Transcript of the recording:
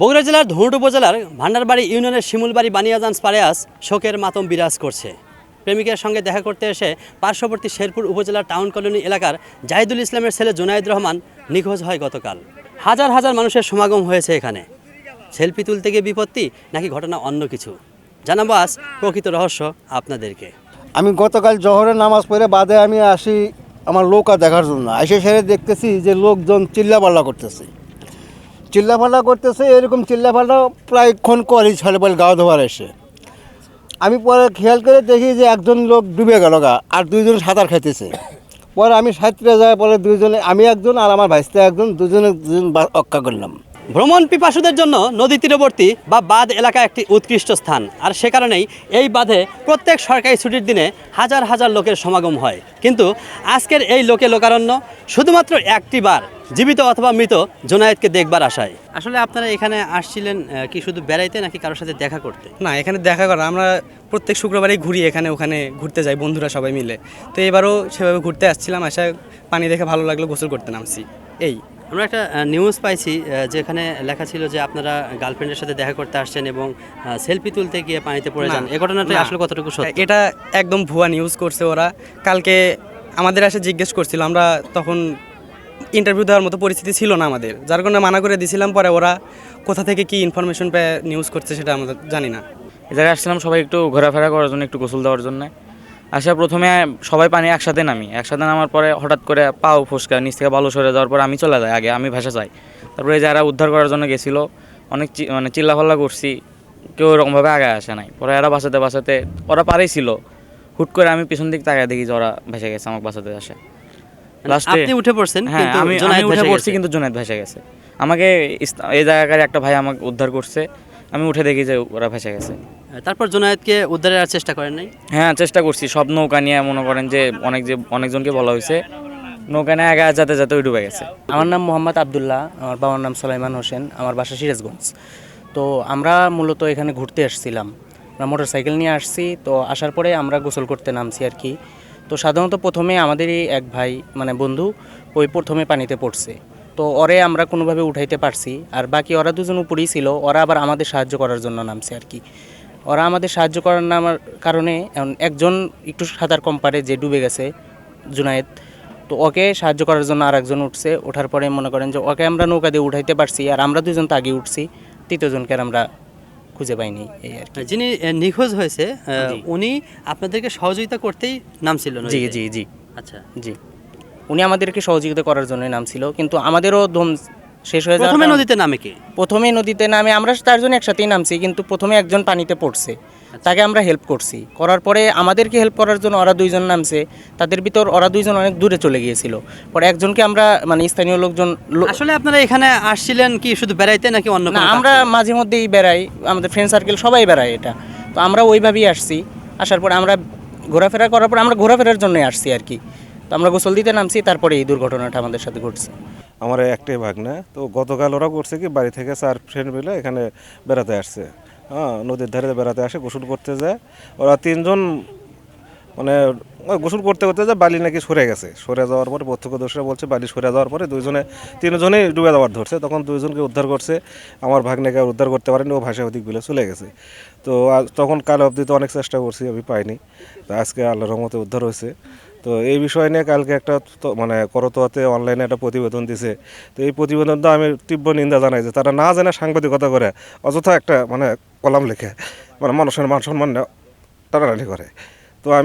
বগুড়া জেলার ধুনট উপজেলার ভান্ডারবাড়ি ইউনিয়নের শিমুলবাড়ি বানিয়াজান্স পারেয়াস শোকের মাতম বিরাজ করছে। প্রেমিকের সঙ্গে দেখা করতে এসে পার্শ্ববর্তী শেরপুর উপজেলার টাউন কলোনি এলাকার জাহিদুল ইসলামের ছেলে জুনাইদ রহমান নিখোঁজ হয় গতকাল। হাজার হাজার মানুষের সমাগম হয়েছে এখানে। সেলফি তুলতে গিয়ে বিপত্তি, নাকি ঘটনা অন্য কিছু? জানাব আজ প্রকৃত রহস্য আপনাদেরকে। আমি গতকাল জহরের নামাজ পড়ে বাদে আমি আসি আমার নৌকা দেখার জন্য। এসে সেরে দেখতেছি যে লোকজন চিল্লাপাল্লা করতেছে। চিল্লাপাল্লা করতেছে, এরকম চিল্লাপাল্লা প্রায়ক্ষণ করে বলে গাও ধোয়ার এসে। আমি পরে খেয়াল করে দেখি যে একজন লোক ডুবে গেল গা, আর দুইজন সাঁতার খাইতেছে। পরে আমি সাঁতরে যাই, পরে দুইজনে, আমি একজন আর আমার ভাইস্তে একজন, দুজনে দুজন অক্ষা করলাম। ভ্রমণ পিপাসুদের জন্য নদী তীরবর্তী বা বাঁধ এলাকা একটি উৎকৃষ্ট স্থান। আর সে কারণেই এই বাঁধে প্রত্যেক সরকারি ছুটির দিনে হাজার হাজার লোকের সমাগম হয়। কিন্তু আজকের এই লোকে লোকারণ্য শুধুমাত্র একটি বার, জীবিত অথবা মৃত, জোনায়েদকে দেখবার আশায়। আসলে আপনারা এখানে আসছিলেন কি শুধু বেড়াইতে নাকি কারোর সাথে দেখা করতে? না, এখানে দেখা করা, আমরা প্রত্যেক শুক্রবারেই ঘুরি এখানে, ওখানে ঘুরতে যাই, বন্ধুরা সবাই মিলে। তো এবারও সেভাবে ঘুরতে আসছিলাম আসা পানি দেখে ভালো লাগল, গোসল করতে নামছি। এই। আমরা একটা নিউজ পাইছি যেখানে লেখা ছিল যে আপনারা গার্লফ্রেন্ডের সাথে দেখা করতে আসছেন এবং সেলফি তুলতে গিয়ে পানিতে পড়ে যান। না, এ ঘটনাটা আসলে কতটুকু সত্য? এটা একদম ভুয়া নিউজ করছে ওরা। কালকে আমাদের এসে জিজ্ঞেস করছিল আমরা তখন ইন্টারভিউ দেওয়ার মতো পরিস্থিতি ছিল না আমাদের। যার কারণে মানা করে দিয়েছিলাম পরে ওরা কোথা থেকে কি ইনফরমেশন পেয়ে নিউজ করছে সেটা আমরা জানি না। এই জায়গায় আসছিলাম সবাই একটু ঘোরাফেরা করার জন্য একটু গোসল দেওয়ার জন্য। আসা প্রথমে সবাই পানি একসাথে নামি। একসাথে নামার পরে হঠাৎ করে পাও ফসকা নিচ থেকে বালু সরে যাওয়ার পরে আমি চলে যাই আগে আমি ভেসে যাই তারপরে যারা উদ্ধার করার জন্য গেছিল অনেক মানে চিল্লাফাল্লা করছি কেউ এরকমভাবে আগে আসে নাই। পরে এরা বাঁচাতে বাঁচাতে ওরা পারেই ছিল। হুট করে আমি পিছন দিক তাকায় দেখি যে ওরা ভেসে গেছে আমাকে বাঁচাতে আসে। লাস্টে আপনি উঠে পড়ছেন হ্যাঁ আমি উঠে পড়ছি কিন্তু জুনায়েদ ভেসে গেছে। আমাকে এই জায়গাকার একটা ভাই আমাকে উদ্ধার করছে। আমি উঠে দেখি যে ওরা ভেসে গেছে। তারপর জোনায়েদকে উদ্ধারের আর চেষ্টা করেন নাই? হ্যাঁ চেষ্টা করছি। সব নৌকা নিয়ে মনে করেন যে অনেক যে অনেকজনকে বলা হয়েছে নৌকা নিয়ে আগে যাতে যাতে ওই ডুবে গেছে। আমার নাম মোহাম্মদ আবদুল্লাহ আমার বাবার নাম সোলাইমান হোসেন আমার বাসা সিরাজগঞ্জ। তো আমরা মূলত এখানে ঘুরতে আসছিলাম। আমরা মোটর সাইকেল নিয়ে আসছি তো আসার পরে আমরা গোসল করতে নামছি আর কি। তো সাধারণত প্রথমে আমাদেরই এক ভাই মানে বন্ধু ওই প্রথমে পানিতে পড়ছে। তো ওরে আমরা কোনোভাবে উঠাইতে পারছি আর বাকি ওরা দুজন উপরেই ছিল ওরা আবার আমাদের সাহায্য করার জন্য নামছে আর কি। ওরা আমাদের সাহায্য করার নামার কারণে একজন একটু সাঁতার কম পারে যে ডুবে গেছে জুনায়েদ। তো ওকে সাহায্য করার জন্য আর একজন উঠছে ওঠার পরে মনে করেন যে ওকে আমরা নৌকা দিয়ে উঠাইতে পারছি আর আমরা দুজন তো আগে উঠছি তৃতীয়জনকে আর আমরা খুঁজে পাইনি এই আর কি। যিনি নিখোঁজ হয়েছে উনি আপনাদেরকে সহযোগিতা করতেই নামছিল জি জি জি। আচ্ছা। জি। উনি আমাদেরকে সহযোগিতা করার জন্যই নামছিল কিন্তু আমাদেরও দম শেষ হয়ে যাওয়ার প্রথমে কারণে- নদীতে নামে কে? প্রথমে নদীতে নামে আমরা চারজন একসাথেই নামছি কিন্তু প্রথমে একজন পানিতে পড়ছে। তাকে আমরা হেল্প করছি। করার পরে আমাদেরকে হেল্প করার জন্য ওরা দুইজন নামছে। তাদের ভিতর ওরা দুইজন অনেক দূরে চলে গিয়েছিল। পরে একজনকে আমরা মানে স্থানীয় লোকজন লো- আসলে আপনারা এখানে আসছিলেন কি শুধু বেড়াইতে নাকি অন্য না কোনো আমরা মাঝে মধ্যেই বেড়াই। আমাদের ফ্রেন্ড সার্কেল সবাই বেড়ায় এটা। তো আমরা ওইভাবেই আসছি। আসার পর আমরা ঘোরাফেরা করার পর আমরা ঘোরাফেরার জন্যই আসছি আর কি। তো আমরা গোসল দিতে নামছি তারপরে এই দুর্ঘটনাটা আমাদের সাথে ঘটছে। আমার একটাই ভাগনা। তো গতকাল ওরা করছে কি, বাড়ি থেকে চার ফ্রেন্ড মিলে এখানে বেড়াতে আসছে। হ্যাঁ নদীর ধারে বেড়াতে আসে, গোসল করতে যায়। ওরা তিনজন মানে গোসল করতে করতে যায় বালি নাকি সরে গেছে। সরে যাওয়ার পরে প্রত্যক্ষদর্শীরা বলছে বালি সরে যাওয়ার পরে দুইজনে, তিনজনেই ডুবে যাওয়ার ধরছে। তখন দুইজনকে উদ্ধার করছে। আমার ভাগ্নেকে উদ্ধার করতে পারেনি, ও ভাষা ওদিক বিলে চলে গেছে। তো তখন কাল অবধি তো অনেক চেষ্টা করছি, আমি পাইনি। তো আজকে আল্লাহ রহমতে উদ্ধার হয়েছে। তো এই বিষয় নিয়ে কালকে একটা মানে করতোয়াতে অনলাইনে একটা প্রতিবেদন দিছে। তো এই প্রতিবেদনটা আমি তীব্র নিন্দা জানাই যে তারা না জানে সাংবাদিকতা করে, অযথা একটা মানে কলাম লেখে মানে মানুষের মান সম্মান টানাটানি করে। তো আমি